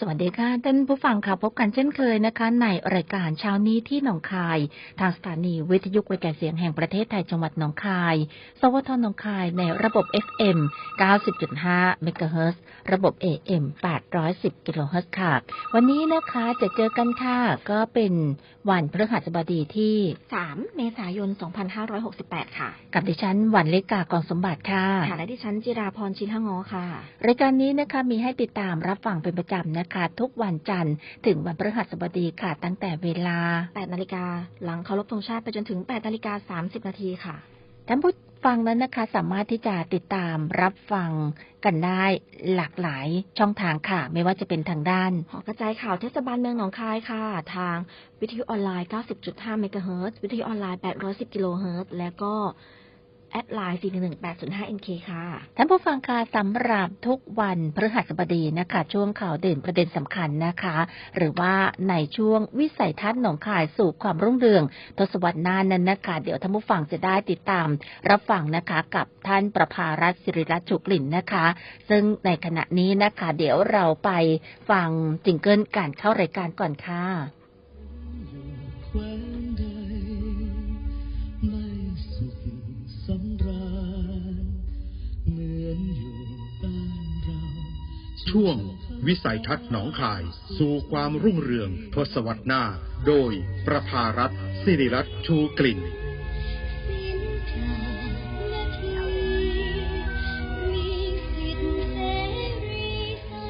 สวัสดีค่ะท่านผู้ฟังค่ะพบกันเช่นเคยนะคะ ในรายการเช้านี้ที่หนองคาย ทางสถานีวิทยุกระจายเสียงแห่งประเทศไทยจังหวัดหนองคาย สวทหนองคายในระบบ FM 90.5เมกะเฮิรตซ์ระบบ AM 810กิโลเฮิรตซ์ค่ะ วันนี้นะคะจะเจอกันค่ะ ก็เป็นวันพฤหัสบดีที่ 3 เมษายน 2568 ค่ะ กับดิฉันวันเล็กกากองสมบัติค่ะค่ะและดิฉันจิราพรชินหงอค่ะ รายการนี้นะคะมีให้ติดตามรับฟังเป็นประจำนะคะ ทุกวันจันทร์ถึงวันพฤหัสบดีค่ะ ตั้งแต่เวลา 8 นาฬิกา หลังเคารพธงชาติไปจนถึง 8 นาฬิกา 30 นาทีค่ะ ท่านผู้ฟังนั้นนะคะ สามารถที่จะติดตามรับฟังกันได้หลากหลายช่องทางค่ะ ไม่ว่าจะเป็นทางด้าน หอกระจายข่าวเทศบาลเมืองหนองคายค่ะ ทางวิทยุออนไลน์ 90.5 เมกะเฮิรตซ์วิทยุออนไลน์ 810 กิโลเฮิรตซ์และก็ แอดไลน์411 NK ค่ะ ท่านผู้ฟังคะสำหรับทุกวันพฤหัสบดีนะคะ ช่วงข่าวเด่นประเด็นสำคัญนะคะ หรือว่าในช่วงวิสัยทัศน์หนองคายสู่ความรุ่งเรืองทศวรรษหน้านั้นนะคะ เดี๋ยวท่านผู้ฟังจะได้ติดตาม รับฟังนะคะกับท่านประภารัตน์สิริรัตน์ฉุกลิ่นนะคะ ซึ่งในขณะนี้นะคะ เดี๋ยวเราไปฟังจิงเกิลการเข้ารายการก่อนค่ะ ช่วง วิสัยทัศน์หนองคาย สู่ความรุ่งเรืองทศวรรษหน้า โดยประภารัตน์สิริรัตน์ชูกลิ่น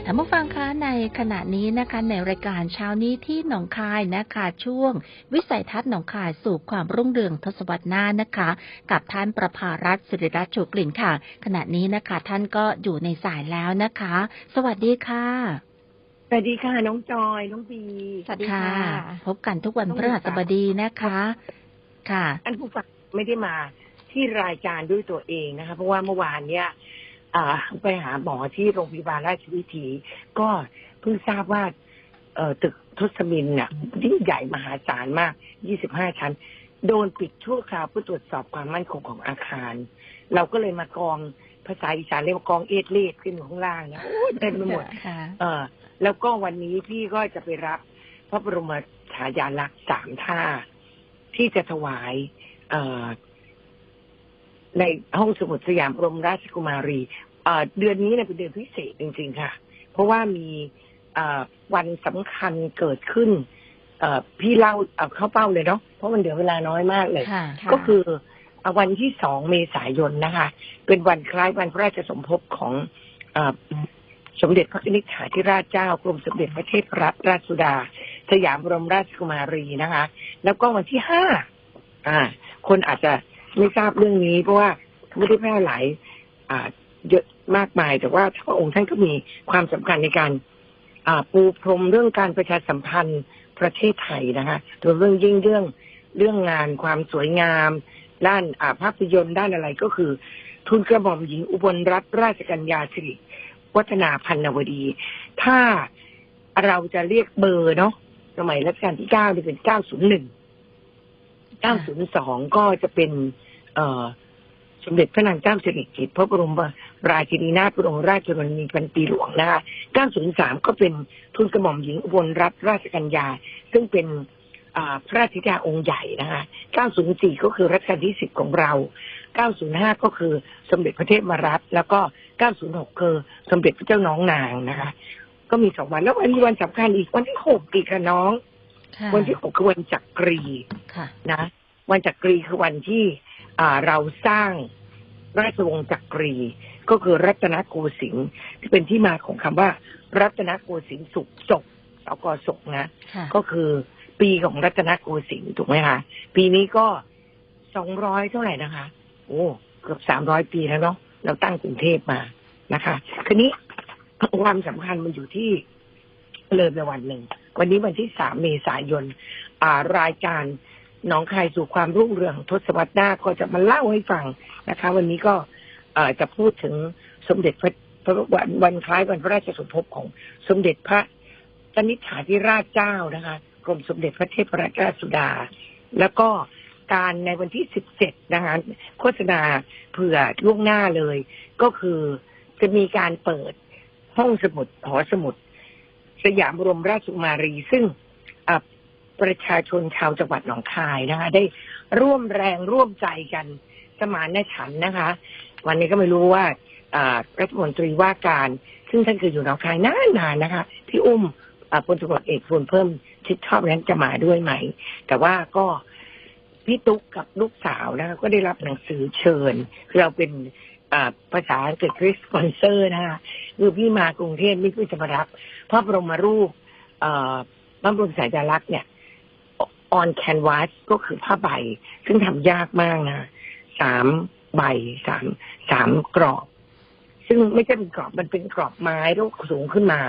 ท่านผู้ฟังคะในขณะนี้นะคะในรายการเช้านี้ที่หนองคายนะคะช่วง วิสัยทัศน์หนองคายสู่ความรุ่งเรืองทศวรรษหน้านะคะ กับท่านประภารัตน์สิริรัตน์โชกลิ่นค่ะ ขณะนี้นะคะท่านก็อยู่ในสายแล้วนะคะ สวัสดีค่ะสวัสดีค่ะ น้องจอยน้องบีสวัสดีค่ะ พบกันทุกวันพฤหัสบดีนะคะ ค่ะอันผู้ฟังไม่ได้มาที่รายการด้วยตัวเองนะคะ เพราะว่าเมื่อวานเนี่ยอ่า ไปหาหมอที่โรงพยาบาลราชวิถี ก็เพิ่งทราบว่าเอ่อตึกทศมินเนี่ยยิ่งใหญ่มหาศาลมาก 25 ชั้น โดนปิดชั่วคราวเพื่อตรวจสอบความมั่นคงของอาคาร เราก็เลยมากองภาษาอีสานเรียกว่ากองเอดเลดขึ้นอยู่ข้างล่างนะโอ้ยเต็มไปหมดค่ะเออ แล้วก็วันนี้พี่ก็จะไปรับพระบรมฉายาลักษณ์สามท่า ที่จะถวาย เอ่อ ในห้องสมุดสยามบรมราชกุมารีเอ่อเดือนนี้เนี่ยเป็นเดือนพิเศษจริง ๆ ค่ะ เพราะว่ามีเอ่อวันสำคัญเกิดขึ้นเอ่อพี่เล่าเอาเข้าเป้าเลยเนาะเพราะมันเหลือเวลาน้อยมากเลยค่ะค่ะก็คือเอ่อวันที่สองเมษายนนะคะ เป็นวันคล้ายวันพระราชสมภพของเออสมเด็จพระนิธิถาธิราชเจ้ากรมสมเด็จพระเทพรัตนราชสุดา สยามบรมราชกุมารีนะคะ แล้วก็วันที่ห้าอ่าคนอาจจะ ไม่ทราบเรื่องนี้ เพราะว่าไม่ได้แพร่หลายเยอะมากมาย แต่ว่าพระองค์ท่านก็มีความสำคัญในการอ่าปูพรมเรื่องการประชาสัมพันธ์ประเทศไทยนะคะโดยเรื่องยิ่งเรื่องเรื่องงานความสวยงาม ด้านอ่าภาพยนตร์ด้านอะไรก็คือ ทุนกระหม่อมหญิงอุบลรัตนราชกัญญาสิริวัฒนาพันนวดี ถ้าเราจะเรียกเบอร์เนาะสมัยรัชกาลที่เก้าเนี่ยเป็นเก้าศูนย์หนึ่งเก้าศูนย์สองก็จะเป็น สมเด็จพระนางเจ้าสิริกิติ์พระบรมราชินีนาถบรมราชชนนีพันปีหลวงนะคะ903 ก็เป็นทุนกระหม่อมหญิงอุบลรัตนราชกัญญา ซึ่งเป็นอ่าพระราชธิดาองค์ใหญ่นะคะ 904 ก็คือรัชกาลที่ 10 ของเรา 905 ก็คือสมเด็จพระเทพมารัตน์แล้วก็ 906 คือสมเด็จพระเจ้าน้องนางนะคะ ก็มีสองวัน แล้ววันมีวันสำคัญอีกวันที่หกอีกค่ะน้องค่ะวันที่หกคือวันจักรีค่ะนะ วันจักรีคือวันที่อ่า เราสร้างราชวงศ์จักรี ก็คือรัตนโกสินทร์ที่เป็นที่มาของคำว่า รัตนโกสินทร์สุขศกสกศกนะค่ะก็คือปีของรัตนโกสินทร์ถูกไหมคะ ปีนี้ก็สองร้อยเท่าไหร่นะคะ โอ้เกือบสามร้อยปีแล้วเนาะเราตั้งกรุงเทพมานะคะคืนนี้ความสำคัญมันอยู่ที่เลยไปวันหนึ่ง วันนี้วันที่สามเมษายนอ่ารายการ หน้องคายสู่ความรุ่งเรืองทศวรรษหน้าก็จะมาเล่าให้ฟังนะคะ วันนี้ก็เอจะพูดถึงสมเด็จพระวันวันคล้ายวันพระราชสมภพของสมเด็จพระกนิฐาธิราชเจ้านะคะ กรมสมเด็จพระเทพรัตนราชสุดา แล้วก็การในวันที่17นะคะ โฆษณาเผื่อล่วงหน้าเลย ก็คือจะมีการเปิดห้องสมุดหอสมุด สยามบรมราชกุมารีซึ่ง ประชาชนชาวจังหวัดหนองคายนะคะ ได้ร่วมแรงร่วมใจกันสมานฉันท์นะคะ วันนี้ก็ไม่รู้ว่ารัฐมนตรีว่าการ ซึ่งท่านคืออยู่หนองคายนานๆนะคะ พี่อุ้มพลตำรวจเอกฟูลเพิ่มชิดชอบนั้นจะมาด้วยไหม แต่ว่าก็พี่ตุ๊กกับลูกสาวนะคะก็ได้รับหนังสือเชิญคือเราเป็นภาษาอังกฤษคือสปอนเซอร์นะคะคือพี่มากรุงเทพนี่เพื่อจะมารับพระบรมรูปพระบรมสายาลักษณ์เนี่ย on canvas ก็คือผ้าใบ ซึ่งทำยากมากนะสามใบสามสามกรอบ ซึ่งไม่ใช่เป็นกรอบมันเป็นกรอบไม้แล้วสูงขึ้นมา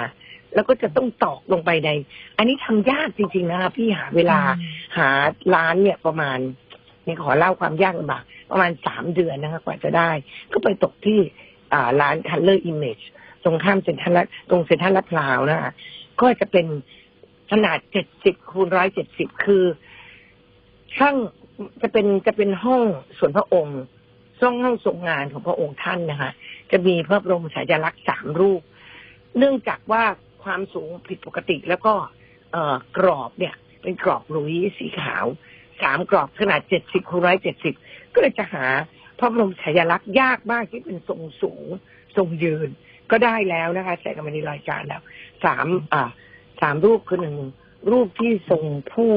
แล้วก็จะต้องตอกลงไปใน อันนี้ทำยากจริง ๆ นะคะพี่หาเวลาหาร้านเนี่ยประมาณนี่ขอเล่าความยากลำบากประมาณสามเดือนนะคะกว่าจะได้ ก็ไปตกที่อ่าร้าน Color Image ตรงข้ามเซ็นทรัลลาดตรงเซ็นทรัลลาดพร้าวนะคะก็จะเป็น ขนาดเจ็ดสิบคูณร้อยเจ็ดสิบคือช่างจะเป็นจะเป็นห้องส่วนพระองค์ช่องห้องทรงงานของพระองค์ท่านนะคะ จะมีพระบรมฉายาลักษณ์สามรูป เนื่องจากว่าความสูงผิดปกติแล้วก็เออกรอบเนี่ย เป็นกรอบลุยสีขาวสามกรอบขนาดเจ็ดสิบคูณร้อยเจ็ดสิบก็เลยจะหาพระบรมฉายาลักษณ์ยากมากที่เป็นทรงสูงทรงยืน ก็ได้แล้วนะคะใส่กันมาในรายการแล้วสามอ่า สามรูปคือหนึ่งรูปที่ทรงผู้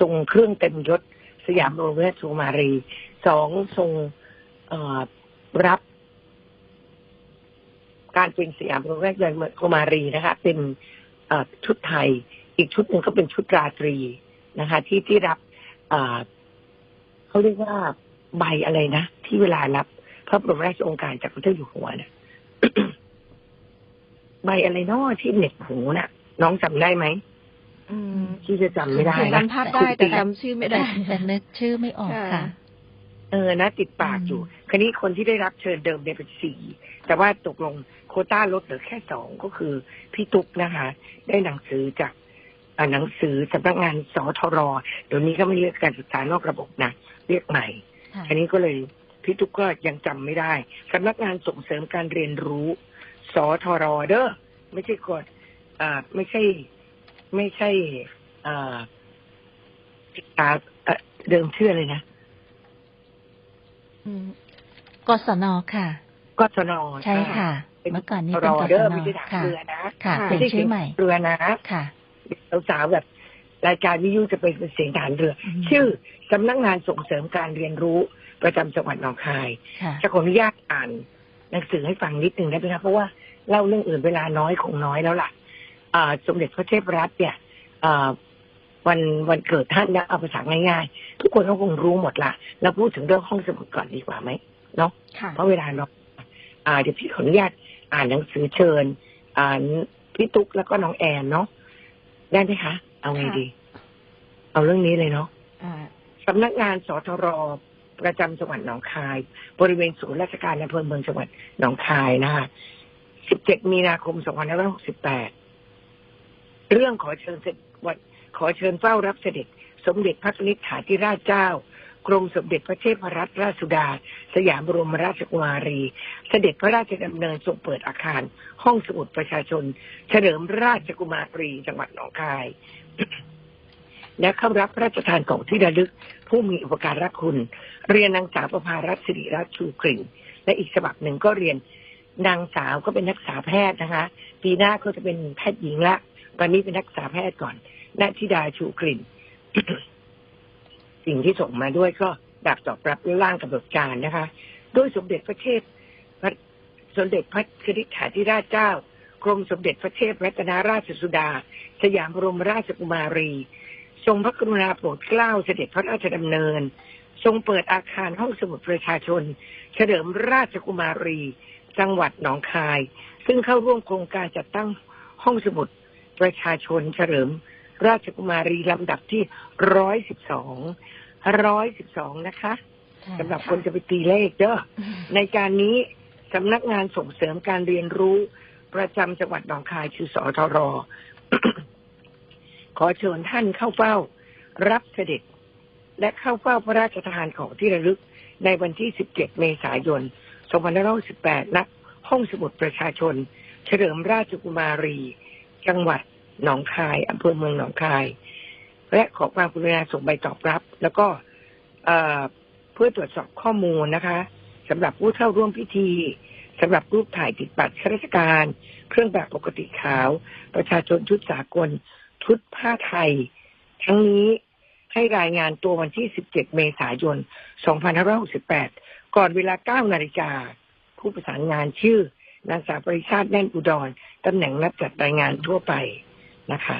ทรงเครื่องเต็มยศสยามบรมราชกุมารีสองทรงรับการเป็นสยามบรมราชกุมารีนะคะ เป็นชุดไทย อีกชุดหนึ่งก็เป็นชุดราตรีนะคะ ที่ที่รับเขาเรียกว่าใบอะไรนะที่เวลารับพระบรมราชองการจากพระเจ้าอยู่หัวนะใบอะไรนาะที่เหน็บหูน่ะ น้องจำได้ไหมอืมที่จะจำไม่ได้นะจำภาพได้แต่จำชื่อไม่ได้แต่นึกชื่อไม่ออกค่ะค่ะเออนะ ติดปากอยู่คราวนี้คนที่ได้รับเชิญเดิมเนี่ยเป็นสี่แต่ว่าตกลงโควต้าลดเหลือแค่สองก็คือพี่ตุ๊กนะคะ ได้หนังสือจากอ่าหนังสือสำนักงานสทรเดี๋ยวนี้ก็ไม่เรียกการศึกษานอกระบบนะเรียกใหม่ค่ะอันนี้ก็เลยพี่ตุ๊กก็ยังจำไม่ได้สำนักงานส่งเสริมการเรียนรู้สทรเด้อไม่ใช่กฎ อ่าไม่ใช่ ไม่ใช่อ่าศึกษาเอ่อเดิมชื่ออะไรนะอืมกศนค่ะกศนใช่ค่ะเป็นเมื่อก่อนนี้รเป็นอกศเด้อนไม่ใช่ทหารค่ะเรือนะค่ะค่ะเป็นไม่ใช่ชื่อใหม่เรือนะค่ะสาวๆแบบรายการวิทยุจะเป็นเสียงทหารเรืออมชื่อสำนักงานส่งเสริมการเรียนรู้ประจำจังหวัดหนองคายค่ะจะขออนุญาตอ่านหนังสือให้ฟังนิดนึงได้ไหมคะเพราะว่าเล่าเรื่องอื่นเวลาน้อยคงน้อยแล้วล่ะอ่า สมเด็จพระเทพรัตน์เนี่ยอ่าวันวันเกิดท่านนะเอาภาษาง่ายๆ ทุกคนก็คงรู้หมดละเราพูดถึงเรื่องห้องสมุดก่อนดีกว่าไหมเนาะค่ะเพราะเวลาเราอ่าเดี๋ยวพี่ขออนุญาตอ่านหนังสือเชิญอ่านพี่ตุ๊กแล้วก็น้องแอนเนาะได้ไหมคะ เอาไงค่ะดี เอาเรื่องนี้เลยเนาะอ่าสำนักงานสทรประจำจังหวัดหนองคาย บริเวณศูนย์ราชการในอำเภอเมืองจังหวัดหนองคายนะคะ17 มีนาคม 2568 เรื่องขอเชิญเสด็จวัดขอเชิญเฝ้ารับเสด็จ สมเด็จพระนิษฐาธิราชเจ้ากรมสมเด็จพระเทพรัตนราชสุดา สยามบรมราชกุมารี เสด็จพระราชดำเนินทรงเปิดอาคาร ห้องสมุดประชาชน เฉลิมราชกุมารีจังหวัดหนองคาย และเข้ารับพระราชทานของที่ระลึก ผู้มีอุปการะคุณ เรียนนางสาวประภารัตน์สิริรัตน์ชูกลิ่นและอีกฉบับหนึ่งก็เรียนนางสาวก็เป็นนักศึกษาแพทย์นะคะ ปีหน้าก็จะเป็นแพทย์หญิงละ ตอนนี้เป็นนักศึกษาแพทย์ก่อนนาธิดาชูกลิ่น สิ่งที่ส่งมาด้วยก็ดับตอบรับร่างกำหนดการนะคะ โดยสมเด็จพระเทพพระสมเด็จพระคริสถาธิราชเจ้ากรมสมเด็จพระเทพรัตนราชสุดา สยามบรมราชกุมารี ทรงพระกรุณาโปรดเกล้าเสด็จพระราชดำเนิน ทรงเปิดอาคารห้องสมุดประชาชน เฉลิมราชกุมารี จังหวัดหนองคาย ซึ่งเข้าร่วมโครงการจัดตั้งห้องสมุด ประชาชนเฉลิม ราชกุมารีลำดับที่ร้อยสิบสองร้อยสิบสองนะคะสำหรับคนจะไปตีเลขเด้อในการนี้สำนักงานส่งเสริมการเรียนรู้ประจำจังหวัดหนองคายคือสอทรขอเชิญท่านเข้าเฝ้า รับเสด็จ และเข้าเฝ้าพระราชทานของที่ระลึกในวันที่ 17 เมษายน 2518ณห้องสมุดประชาชน เฉลิมราชกุมารี จังหวัด หนองคายอำเภอเมืองหนองคาย และขอความกรุณาส่งใบตอบรับ แล้วก็เอเพื่อตรวจสอบข้อมูลนะคะสำหรับผู้เข้าร่วมพิธีสำหรับรูปถ่ายติดบัตรข้าราชการ เครื่องแบบปกติขาว ประชาชนชุดสากล ชุดผ้าไทย ทั้งนี้ให้รายงานตัววันที่ 17 เมษายน 2568 ก่อนเวลา 9 นาฬิกา ผู้ประสานงานชื่อนางสาวปริชาติแน่นอุดร ตำแหน่งรับจัดรายงานทั่วไป นะคะ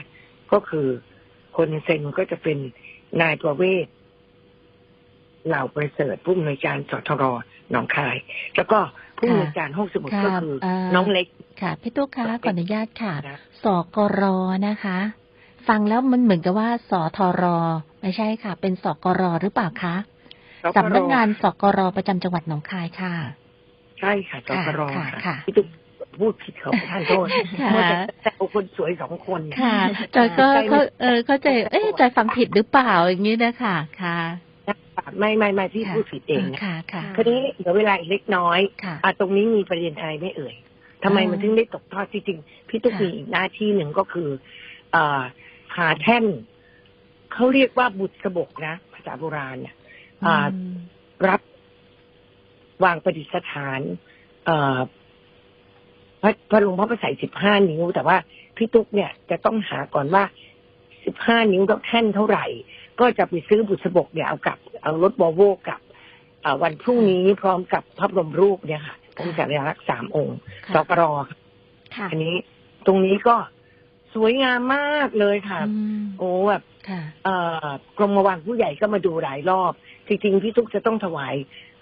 ก็คือคนเซ็นก็จะเป็นนายประเวศเหล่าประเสริฐผู้อำนวยการสทรหนองคาย แล้วก็ผู้อำนวยการห้องสมุดค่ะก็คือเอ่อน้องเล็กค่ะพี่ตุ๊กคะขออนุญาตค่ะนะสกรนะคะ ฟังแล้วมันเหมือนกับว่าสทรไม่ใช่ค่ะ เป็นสกรหรือเปล่าคะสำนักงานสกรประจำจังหวัดหนองคายค่ะ ใช่ค่ะสกรค่ะค่ะค่ะพี่ตุ๊ก พูดผิดขอประทานโทษค่ะมัวแต่แซวคนสวยสองคนค่ะจอยก็ใจไม่เขาเออเข้าใจ เอ๊ะจอยฟังผิดหรือเปล่าอย่างนี้นะคะค่ะไม่ไม่ไม่พี่ค่ะพูดผิดเองนะค่ะค่ะคราวนี้เดี๋ยวเวลาอีกเล็กน้อยค่ะอะตรงนี้มีประเด็นอะไรไม่เอ่ยทำไมอ่ามัมันถึงได้ตกทอดจริงๆพี่ตุ๊กค่ะมีอีกหน้าที่หนึ่งก็คือเอ่อหาแท่นเขาเรียกว่าบุตรสบกนะภาษาโบราณเนี่ยอ่าอืมรับวางประดิษฐานเอ่อ พระพระหลวงพ่อพระใส่สิบห้านิ้ว แต่ว่าพี่ตุ๊กเนี่ยจะต้องหาก่อนว่าสิบห้านิ้วต้องแท่นเท่าไหร่ ก็จะไปซื้อบุษบกเนี่ยเอากลับเอารถบอโวกลับเอ่อวันพรุ่งนี้พร้อมกับพระบรมรูปเนี่ยค่ะองค์สัญลักษณ์สามองค์ค่ะสกรค่ะอันนี้ตรงนี้ก็สวยงามมากเลยค่ะอืมโอ้แบบค่ะเอ่อกรมวังผู้ใหญ่ก็มาดูหลายรอบ จริงๆ พี่ตุ๊กจะต้องถวาย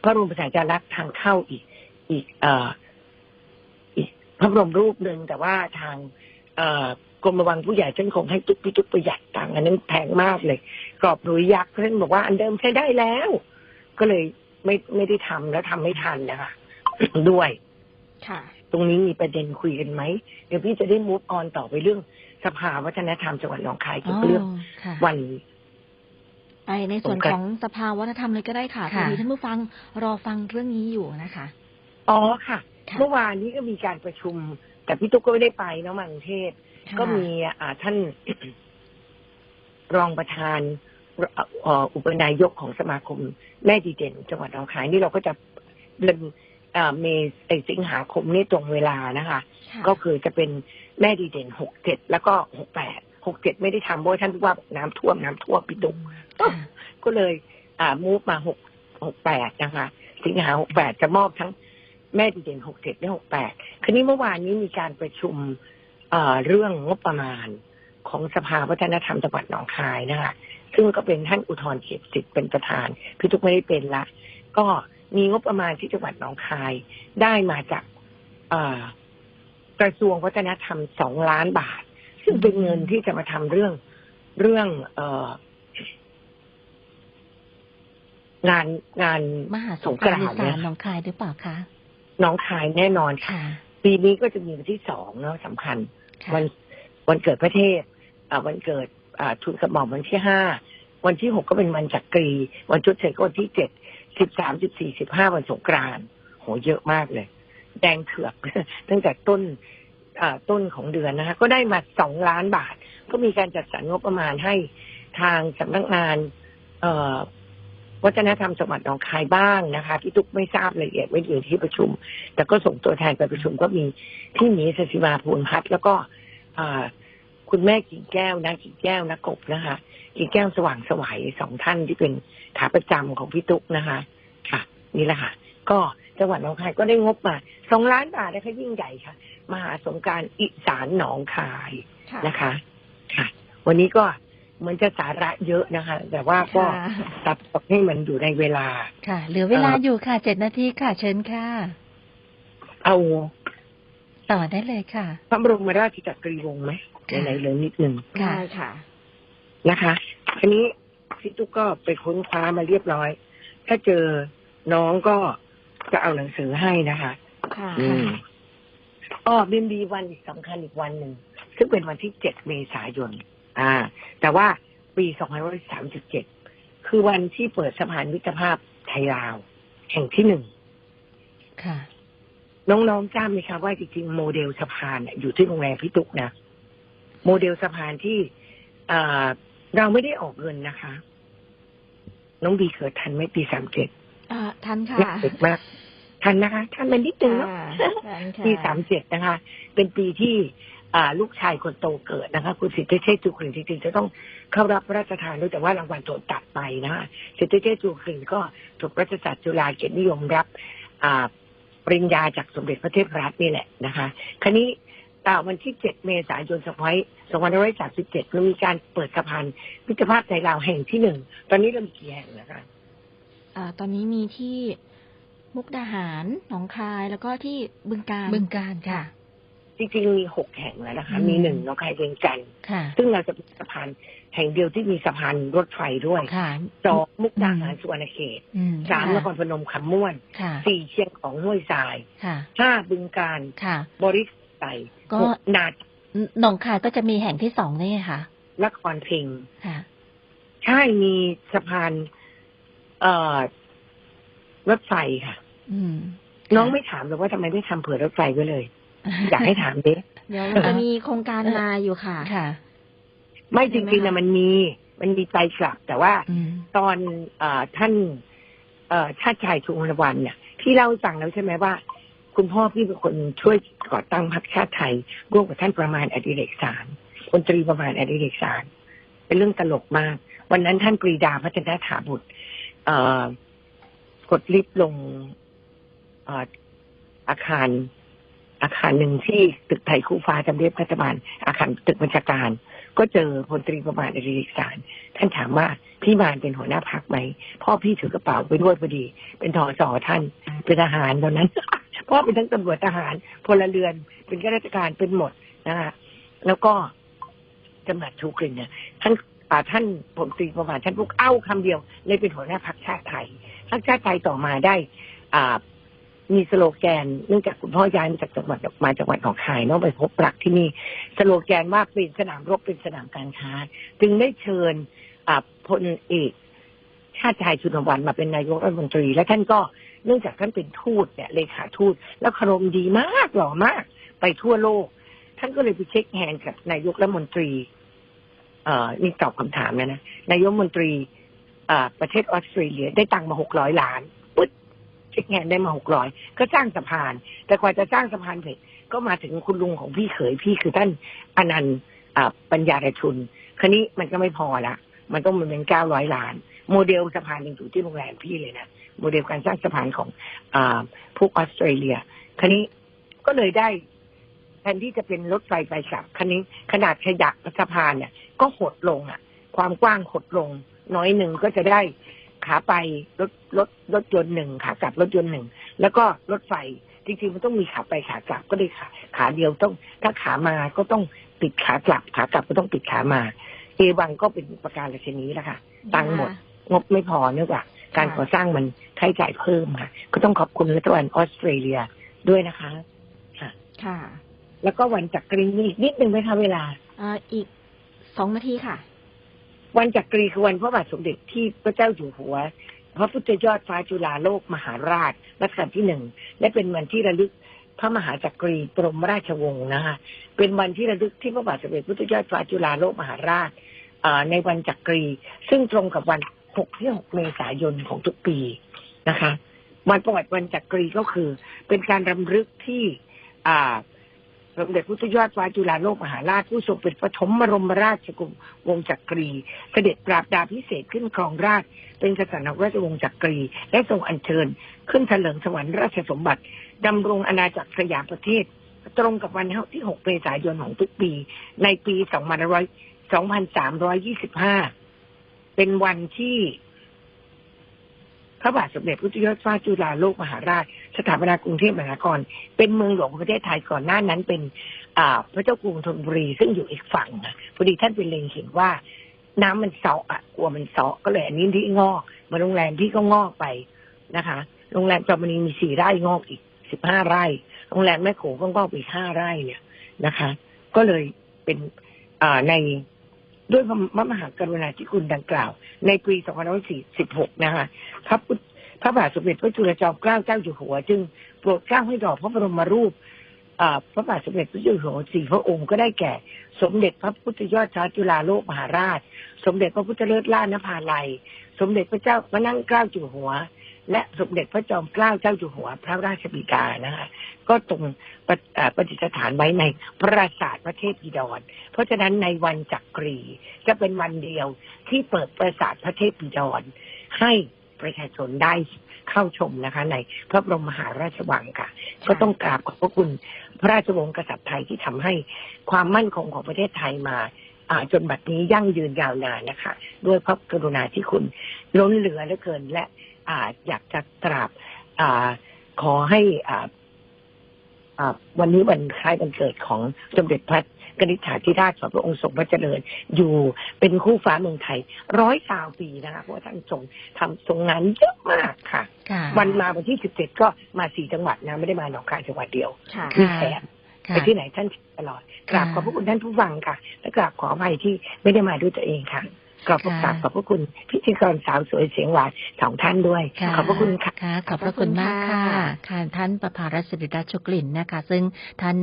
พระบรมสารีรักษ์ทางเข้าอีก อีกเอ่ออีก พระบรมรูปหนึ่งแต่ว่าทางเอ่อกรมวังผู้ใหญ่ท่านคงให้ตุ๊กพี่ตุ๊กประหยัดตังค์อันนั้นแพงมากเลย กรอบหรุยยักษ์ท่านบอกว่าอันเดิมใช้ได้แล้ว ก็เลยไม่ไม่ได้ทำแล้วทำไม่ทันนะคะด้วยค่ะ ตรงนี้มีประเด็นคุยกันไหมเดี๋ยวพี่จะได้มูฟออนต่อไปเรื่องสภาวัฒนธรรมจังหวัดหนองคายเกี่ยวกับเรื่องค่ะวันไปในส่วนผมก็ของสภาวัฒนธรรมเลยก็ได้ค่ะค่ะทีท่านผู้ฟังรอฟังเรื่องนี้อยู่นะคะ อ๋อค่ะค่ะ เมื่อวานนี้ก็มีการประชุม แต่พี่ตุ๊กก็ไม่ได้ไปเนาะมากรุงเทพค่ะก็มีอ่าท่านรองประธานเอ่ออุปนายกของสมาคมแม่ดีเด่น จังหวัดหนองคายนี่เราก็จะเดือนอ่าเมษเอยสิงหาคมนี่ตรงเวลานะคะค่ะก็คือจะเป็นแม่ดีเด่นหกเจ็ดแล้วก็หกแปดหกเจ็ดไม่ได้ทำเพราะว่าท่านผู้ว่าบอกน้ำท่วมน้ำท่วมพี่ตุ๊กค่ะก็เลย อ่ามูฟมาหกหกแปดนะคะ สิงหาหกแปดจะมอบทั้ง แม่ดีเด่นหกเจ็ดและหกแปดคืนนี้เมื่อวานนี้มีการประชุมเอ่อเรื่องงบประมาณของสภาวัฒนธรรมจังหวัดหนองคายนะคะซึ่งก็เป็นท่านอุทธรเขียบสิทธิ์เป็นประธาน พี่ทุกไม่ได้เป็นละ ก็มีงบประมาณที่จังหวัดหนองคายได้มาจากเอ่อกระทรวงวัฒนธรรมสองล้านบาท ซึ่งเป็นเงินที่จะมาทำเรื่องเรื่องเอ่องานงานมหาสสงงกกรานรานต์ต์อีเนี่ยสานหนองคายหรือเปล่าคะห น้องคายแน่นอนค่ะค่ะ ปีนี้ก็จะมีวันที่สองเนาะสำคัญค่ะวันวันเกิดพระเทพอ่าวันเกิดอ่าทุนกระหม่อมวันที่ห้าวันที่หกก็เป็นวันจักรี วันชดเชยก็วันที่เจ็ดสิบสามสิบสี่สิบห้าวันสงกรานต์โหเยอะมากเลย แดงเถือกตั้งแต่ต้นอ่าต้นของเดือนนะคะ ก็ได้มาสองล้านบาท ก็มีการจัดสรรงบประมาณให้ทางสำนักงานเอ่อ วัฒนธรรมจังหวัดหนองคายบ้างนะคะพี่ตุ๊กไม่ทราบรายละเอียดไม่อยู่ที่ประชุม แต่ก็ส่งตัวแทนไปประชุมก็มีพี่หมีสศิมาภูลพัฒน์แล้วก็อ่าคุณแม่กิ่งแก้วนะกิ่งแก้วนะกบนะคะกิ่งแก้วสว่างสวัยสองท่านที่เป็นขาประจำของพี่ตุ๊กนะคะ ค่ะ นี่แหละค่ะ ก็จังหวัดหนองคายก็ได้งบมาสองล้านบาทนะคะยิ่งใหญ่ค่ะ มหาสงกรารอีสานหนองคายค่ะนะคะ ค่ะ วันนี้ก็เห มือนจะสาระเยอะนะคะ แต่ว่าก็ค่ะตัดออกให้มันอยู่ในเวลา ค่ะ เหลือเวลาเอ่ออยู่ค่ะเจ็ดนาทีค่ะ เชิญค่ะ เอา ต่อได้เลยค่ะพระบรมราชจักรีวงศ์ไหมค่ะไหนๆเหลือนิดหนึ่งค่ะได้ค่ะ นะคะทีนี้พี่ตุ๊กก็ไปค้นคว้ามาเรียบร้อย ถ้าเจอน้องก็จะเอาหนังสือให้นะคะ ค่ะอืมอ๋อบินดีวันอีกสำคัญอีกวันหนึ่ง ซึ่งเป็นวันที่เจ็ดเมษายน อ่า แต่ว่าปีสองพันร้อยสามสิบเจ็ดคือวันที่เปิดสะพานมิตรภาพไทยลาว แห่งที่หนึ่งค่ะ น้องๆทราบไหมคะว่าจริงๆโมเดลสะพานเนี่ยอยู่ที่โรงแรมพี่ตุ๊กนะโมเดลสะพานที่อ่าเราไม่ได้ออกเงินนะคะ น้องบีเกิดทันไหมปีสามเจ็ดอ่าทันค่ะเด็กมากทันนะคะทันมันนิดนึงเนาะค่ะทันค่ะปีสามเจ็ดนะคะ เป็นปีที่อ่า ลูกชายคนโตเกิดนะคะ คุณสิทธิเชษฐ์จุกรินจริงๆจะต้องเข้ารับพระราชทานด้วยแต่ว่ารางวัลโดนตัดไปนะคะสิทธิเชษฐ์จุกรินก็ถูกรัชจักรจุฬาเกียรตินิยมรับอ่าปริญญาจากสมเด็จพระเทพรัตน์นี่แหละนะคะคราวนี้อ่าวันที่ 7 เมษายน2537เรามีการเปิดสะพานมิตรภาพไทยลาวแห่งที่หนึ่ง ตอนนี้เรามีกี่แห่งนะคะอ่าตอนนี้มีที่มุกดาหาร หนองคาย แล้วก็ที่บึงการ บึงการค่ะ จริงๆมีหกแห่งแล้วนะคะอืมมีหนึ่งน้องคายเวียงจันทร์ค่ะซึ่งเราจะเป็นสะพานแห่งเดียวที่มีสะพานรถไฟด้วยค่ะสองมุกดาหารสุวรรณเขตอืมสามนครพนมคำม่วนค่ะสี่เชียงของห้วยทรายค่ะห้าบึงการค่ะบริษไตก็หกนาดหนองคายก็จะมีแห่งที่สองนี่ค่ะนครเพ็งค่ะใช่มีสะพาน เอ่อรถไฟค่ะอืมน้องไม่ถามเลยว่าทำไมไม่ทำเผื่อรถไฟไว้เลย อยากให้ถามดิเดี๋ยวเราจะมีโครงการมาอยู่ค่ะค่ะ ไม่จใช่ไหมริงๆคะนะมันมีมันมีไปกลับ แต่ว่าอืมตอนเออท่านเอ่อชาติชายชุมพลวันเนี่ยพี่เล่าให้ฟังแล้วใช่ไหมว่า คุณพ่อพี่เป็นคนช่วยก่อตั้งพรรคชาติไทยร่วมกับท่านประมาณอดิเรกสารพลตรีประมาณอดิเรกสารเป็นเรื่องตลกมาก วันนั้นท่านปรีดาพัฒนาถาบุตร เอ่อกดลิฟต์ลงเอ่ออาคาร อาคารหนึ่งที่ตึกไทยคู่ฟ้าจำเรียบรัฐบาล อาคารตึกบัญชาการ ก็เจอพลตรีประมาณอดิเรกสาร ท่านถามว่าพี่มานเป็นหัวหน้าพักไหมพ่อพี่ถือกระเป๋าไปด้วยพอดี เป็นทอสอท่านเป็นทหารตอนนั้นพ่อเป็นทั้งตำรวจทหารพลเรือน เป็นข้าราชการเป็นหมดนะคะแล้วก็จำหนัดชูกลิ่นเนี่ยท่านอาท่านผมตรีประมาณท่านพูดเอ้าคำเดียวเลยเป็นหัวหน้าพักชาติไทยพรรคชาติไทยต่อมาได้ อ่า มีสโลแกนเนื่องจากคุณพ่อย้ายมาจากจังหวัดมาจังหวัดหนองคายเนาะไปพบปรักที่นี่สโลแกนว่าเป็นสนามรบเป็นสนามการค้า จึงได้เชิญพลเอกชาติชายชุนวันมาเป็นนายกรัฐมนตรี และท่านก็เนื่องจากท่านเป็นทูตเนี่ยเลขาทูต แล้วคารมดีมากหล่อมาก ไปทั่วโลก ท่านก็เลยไปเช็คแฮนด์กับนายกรัฐมนตรี เอ่อนี่ตอบคำถามนะนะนายกรัฐมนตรีอ่าประเทศออสเตรเลียได้ตังค์มาหกร้อยล้าน ปึ๊ดเช็คแฮนได้มาหกร้อยก็สร้างสะพาน แต่กว่าจะสร้างสะพานเสร็จก็มาถึงคุณลุงของพี่เขยพี่คือท่านอนันต์ปัญญารชุนคันนี้มันก็ไม่พอละมันต้องเป็นเก้าร้อยล้าน โมเดลสะพานยังอยู่ที่โรงแรมพี่เลยนะโมเดลการสร้างสะพานของอาพวกออสเตรเลียคันนี้ก็เลยได้แทนที่จะเป็นรถไฟไปกลับคันนี้ขนาดขยักสะพานเนี่ย ก็หดลงอะ ความกว้างหดลงน้อยหนึ่งก็จะได้ ขาไปรถรถรถยนต์หนึ่งขากลับรถยนต์หนึ่งแล้วก็รถไฟจริงๆมันต้องมีขาไปขากลับก็เลยขาขาเดียวต้อง ถ้าขามาก็ต้องปิดขากลับ ขากลับก็ต้องปิดขามา เอวังก็เป็นประการราชนี้แหละค่ะตังค์หมด งบไม่พอเนื่องจากการก่อสร้างมันค่าใช้จ่ายเพิ่มค่ะ ก็ต้องขอบคุณรัฐบาลออสเตรเลียด้วยนะคะค่ะแล้วก็วันจักรีมีอีกนิดนึงไหมคะเวลาอ่าอีกสองนาทีค่ะ วันจักรีคือวันพระบาทสมเด็จที่พระเจ้าอยู่หัว พระพุทธยอดฟ้าจุฬาโลกมหาราชรัชกาลที่หนึ่งและเป็นวันที่ระลึกพระมหาจักรีบรมราชวงศ์นะคะเป็นวันที่ระลึกที่พระบาทสมเด็จพระพุทธยอดฟ้าจุฬาโลกมหาราชในวันจักรี ซึ่งตรงกับวันหกที่หกเมษายนของทุกปีนะคะ วันประวัติวันจักรีก็คือ เป็นการรำลึกที่อ่า สมเด็จพระพุทธยอดฟ้าจุฬาโลกมหาราชผู้ทรงเป็นปฐมบรมราชกุมวงจักรี เสด็จปราบดาพิเศษขึ้นครองราช เป็นกษัตริย์ราชวงศ์จักรี และทรงอัญเชิญ ขึ้นเถลิงสวรรค์ราชสมบัติดำรงอาณาจักรสยามประเทศ ตรงกับวันที่ 6 เมษายนของทุกปี ในปี2325 เป็นวันที่ พระบาทสมเด็จพระพุทธยอดฟ้าจุฬาโลกมหาราช สถาปนากรุงเทพมหานคร เป็นเมืองหลวงของประเทศไทยก่อนหน้านั้นเป็นอ่าพระเจ้ากรุงธนบุรีซึ่งอยู่อีกฝั่งพอดีท่านเป็นเล็งเห็นว่าน้ำมันเซาะอะกลัวมันเซาะก็เลยอันนี้ที่งอกมาโรงแรมที่ก็งอกไปนะคะ โรงแรมจอมณีมีสี่ไร่งอกอีกสิบห้าไร่ โรงแรมแม่โขงก็งอกไปอีกห้าไร่เนี่ยนะคะ ก็เลยเป็นอ่าใน ด้วยพระมหากรุณาธิคุณดังกล่าว ในปี 2546 นะคะพระพุทธพระบาทสมเด็จพระจุลจอมเกล้าเจ้าอยู่หัว จึงโปรดเกล้าให้ดอกพระบรมรูปพระบาทสมเด็จพระเจ้าอยู่หัวสี่พระองค์ก็ได้แก่ สมเด็จพระพุทธยอดฟ้าจุฬาโลกมหาราช สมเด็จพระพุทธเลิศล่านภาลัย สมเด็จพระเจ้าพระนั่งเกล้าอยู่หัว และสมเด็จพระจอมเกล้าเจ้าอยู่หัว พระราชบิดานะคะก็ตรงประอ่าประดิษฐานไว้ในปราสาทพระเทพบิดร เพราะฉะนั้นในวันจักรีจะเป็นวันเดียวที่เปิดปราสาทพระเทพบิดร ให้ประชาชนได้เข้าชมนะคะ ในพระบรมมหาราชวังค่ะ ก็ต้องกราบขอบพระคุณพระราชวงศ์กษัตริย์ไทยที่ทำให้ความมั่นคงของประเทศไทยมาอ่าจนบัดนี้ยั่งยืนยาวนานนะคะ ด้วยพระกรุณาที่คุณล้นเหลือเหลือเกินและ อ่าอยากจะกราบอ่าขอให้อ่าอ่าวันนี้วันคล้ายวันเกิดของสมเด็จพระกนิษฐาธิราชสพระองค์ทรงพระเจริญ อยู่เป็นคู่ฟ้าเมืองไทยร้อยสาวปีนะคะเพราะว่าท่านทรงทำทรงงานเยอะมากค่ะค่ะ วันมาวันที่สิบเจ็ดก็มาสี่จังหวัดนะ ไม่ได้มาหนองคายจังหวัดเดียวค่ะมีแถมค่ะไปที่ไหนท่านตลอดกราบค่ะขอบพระคุณท่านผู้ฟังค่ะ และกราบขออภัยที่ไม่ได้มาด้วยตัวเองค่ะ กราบค่ะกราบขอบพระคุณพิธีกรสาวสวยเสียงหวานสองท่านด้วยค่ะขอบพระคุณค่ะค่ะ ขอบพระคุณมากค่ะขอบพระคุณค่ะค่ะท่านประภารัศริรัชชกลิ่นนะคะ ซึ่งท่าน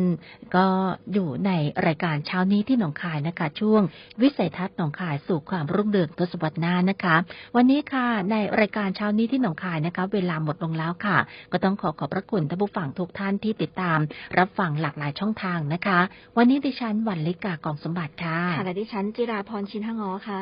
ก็อยู่ในรายการเช้านี้ที่หนองคายนะคะ ช่วง วิสัยทัศน์หนองคายสู่ความรุ่งเรืองทศวรรษหน้านะคะ วันนี้ค่ะในรายการเช้านี้ที่หนองคายนะคะ เวลาหมดลงแล้วค่ะ ก็ต้องขอขอบพระคุณท่านผู้ฟังทุกท่านที่ติดตาม รับฟังหลากหลายช่องทางนะคะ วันนี้ดิฉันวันลิกากองสมบัติค่ะค่ะและดิฉันจิราพรชินหงอค่ะ